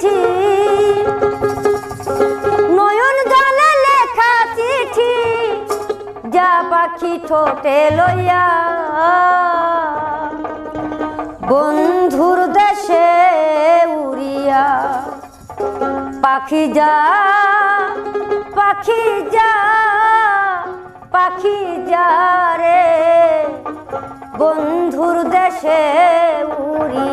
চিঠি। নয়ন জলে লেখা চিঠি, যা পাখি ঠোঁটে লইয়া। বন্ধুর দেশে উড়িয়া পাখি যা পাখি যা পাখি যা রে। বন্ধুর দেশে উড়িয়া